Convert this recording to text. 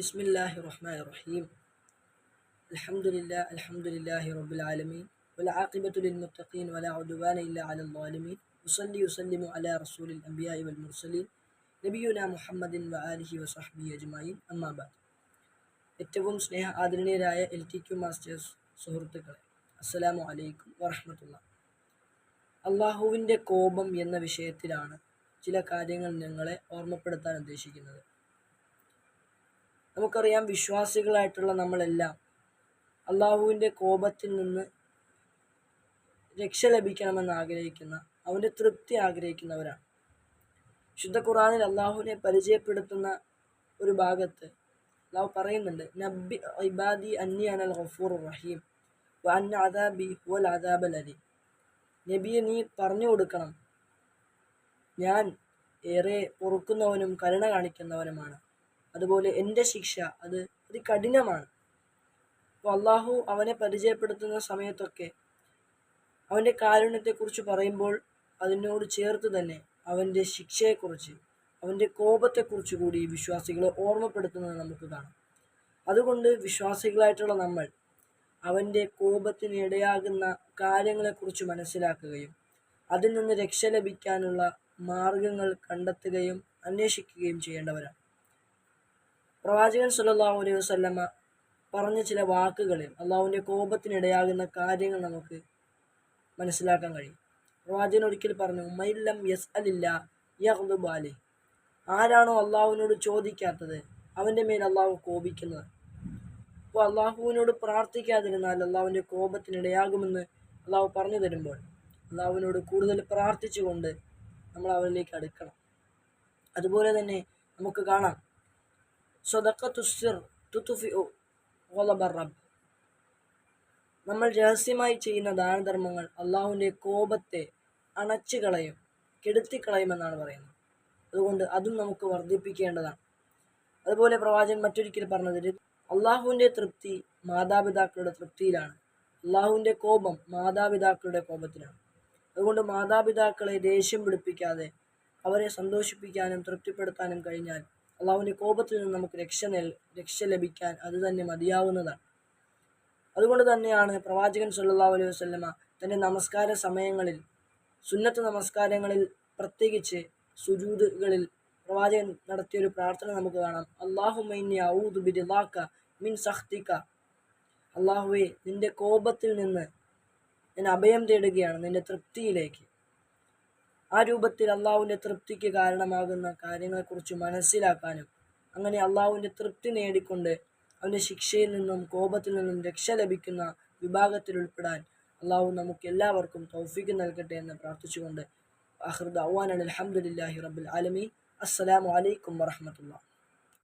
بسم الله الرحمن الرحيم الحمد لله الحمد لله رب العالمين والعاقبة للمتقين ولا عدوان إلا على الظالمين وصلي وسلم على رسول الأنبياء والمرسلين നബിയുന മുഹമ്മദിൻ വആലിഹി വസഹ്ബി അജ്മഈൻ അമ്മാ ബാദ് ഏറ്റവും സ്നേഹ ആദരണീയരായ എൽ ടി ക്യു മാസ്റ്റേഴ്സ് സുഹൃത്തുക്കളെ അസ്സലാമു അലൈക്കും വറഹ്മത്തുള്ള അള്ളാഹുവിൻ്റെ കോപം എന്ന വിഷയത്തിലാണ് ചില കാര്യങ്ങൾ നിങ്ങളെ ഓർമ്മപ്പെടുത്താൻ ഉദ്ദേശിക്കുന്നത് നമുക്കറിയാം വിശ്വാസികളായിട്ടുള്ള നമ്മളെല്ലാം അള്ളാഹുവിന്റെ കോപത്തിൽ നിന്ന് രക്ഷ ലഭിക്കണമെന്ന് ആഗ്രഹിക്കുന്ന അവന്റെ തൃപ്തി ആഗ്രഹിക്കുന്നവരാണ്. ശുദ്ധ ഖുറാനിൽ അള്ളാഹുവിനെ പരിചയപ്പെടുത്തുന്ന ഒരു ഭാഗത്ത് അള്ളാഹു പറയുന്നുണ്ട് നബി ഇബാദി അന്നി അനൽ ഗഫൂർ റഹീം വ അദാബി ഹുവൽ അദാബൽ അലി നബിയെ നീ പറഞ്ഞു കൊടുക്കണം. ഞാൻ ഏറെ പൊറുക്കുന്നവനും കരുണ കാണിക്കുന്നവനുമാണ്. അതുപോലെ എന്റെ ശിക്ഷ അത് അതികഠിനമാണ്. അപ്പോൾ അള്ളാഹു അവനെ പരിചയപ്പെടുത്തുന്ന സമയത്തൊക്കെ അവന്റെ കാരുണ്യത്തെക്കുറിച്ച് പറയുമ്പോൾ അതിനോട് ചേർത്ത് തന്നെ അവന്റെ ശിക്ഷയെക്കുറിച്ച് അവന്റെ കോപത്തെക്കുറിച്ച് കൂടി വിശ്വാസികളെ ഓർമ്മപ്പെടുത്തുന്നത് നമുക്ക് കാണാം. അതുകൊണ്ട് വിശ്വാസികളായിട്ടുള്ള നമ്മൾ അവന്റെ കോപത്തിന് ഇടയാകുന്ന കാര്യങ്ങളെക്കുറിച്ച് മനസ്സിലാക്കുകയും അതിൽ നിന്ന് രക്ഷ ലഭിക്കാനുള്ള മാർഗങ്ങൾ കണ്ടെത്തുകയും അന്വേഷിക്കുകയും ചെയ്യേണ്ടവരാണ്. പ്രവാചകൻ സല്ലല്ലാഹു അലൈഹി വസല്ലമ പറഞ്ഞ ചില വാക്കുകളിൽ അള്ളാഹുവിന്റെ കോപത്തിനിടയാകുന്ന കാര്യങ്ങൾ നമുക്ക് മനസ്സിലാക്കാൻ കഴിയും. പ്രവാചകൻ ഒരിക്കൽ പറഞ്ഞു മൈല്ലം യസ് അലില്ല യഹ്ലുബാലി ആരാണോ അള്ളാഹുവിനോട് ചോദിക്കാത്തത് അവന്റെ മേൽ അള്ളാഹു കോപിക്കുന്നത്. അപ്പോൾ അള്ളാഹുവിനോട് പ്രാർത്ഥിക്കാതിരുന്നാൽ അള്ളാഹുവിന്റെ കോപത്തിനിടയാകുമെന്ന് അള്ളാഹു പറഞ്ഞു തരുമ്പോൾ അള്ളാഹുവിനോട് കൂടുതൽ പ്രാർത്ഥിച്ചുകൊണ്ട് നമ്മൾ അവനിലേക്ക് അടുക്കണം. അതുപോലെ തന്നെ നമുക്ക് കാണാം സ്വതക്കത്തുസിർ തുത്തുഫി റബ്ബ്. നമ്മൾ രഹസ്യമായി ചെയ്യുന്ന ദാനധർമ്മങ്ങൾ അള്ളാഹുവിന്റെ കോപത്തെ അണച്ചു കളയും കെടുത്തിക്കളയുമെന്നാണ് പറയുന്നത്. അതുകൊണ്ട് അതും നമുക്ക് വർദ്ധിപ്പിക്കേണ്ടതാണ്. അതുപോലെ പ്രവാചകൻ മറ്റൊരിക്കൽ പറഞ്ഞതിൽ അള്ളാഹുവിന്റെ തൃപ്തി മാതാപിതാക്കളുടെ തൃപ്തിയിലാണ്. അള്ളാഹുവിന്റെ കോപം മാതാപിതാക്കളുടെ കോപത്തിലാണ്. അതുകൊണ്ട് മാതാപിതാക്കളെ ദേഷ്യം പിടിപ്പിക്കാതെ അവരെ സന്തോഷിപ്പിക്കാനും തൃപ്തിപ്പെടുത്താനും കഴിഞ്ഞാൽ അള്ളാഹുവിന്റെ കോപത്തിൽ നിന്ന് നമുക്ക് രക്ഷ രക്ഷ ലഭിക്കാൻ അത് തന്നെ മതിയാവുന്നതാണ്. അതുകൊണ്ട് തന്നെയാണ് പ്രവാചകൻ സല്ലാ അലൈഹി വസല്ലമ തന്റെ നമസ്കാര സമയങ്ങളിൽ സുന്നത്ത് നമസ്കാരങ്ങളിൽ പ്രത്യേകിച്ച് സുജൂദുകളിൽ പ്രവാചകൻ നടത്തിയൊരു പ്രാർത്ഥന നമുക്ക് കാണാം. അള്ളാഹുമൈന്നി ഔദു മിൻ സഖ്തിക. അള്ളാഹുവെ നിന്റെ കോപത്തിൽ നിന്ന് ഞാൻ അഭയം തേടുകയാണ് നിന്റെ തൃപ്തിയിലേക്ക്. ആ രൂപത്തിൽ അള്ളാഹുവിന്റെ തൃപ്തിക്ക് കാരണമാകുന്ന കാര്യങ്ങളെക്കുറിച്ച് മനസ്സിലാക്കാനും അങ്ങനെ അള്ളാഹുവിന്റെ തൃപ്തി നേടിക്കൊണ്ട് അവന്റെ ശിക്ഷയിൽ നിന്നും കോപത്തിൽ നിന്നും രക്ഷ ലഭിക്കുന്ന വിഭാഗത്തിൽ ഉൾപ്പെടാൻ അള്ളാഹു നമുക്ക് എല്ലാവർക്കും തൗഫീക്ക് നൽകട്ടെ എന്ന് പ്രാർത്ഥിച്ചുകൊണ്ട് അഹ്റദ് അവാനാണ് അലഹമുല്ലാഹി റബ്ബുൽ ആലമീൻ. അസ്സലാമു അലൈക്കും വറഹമത്തുള്ള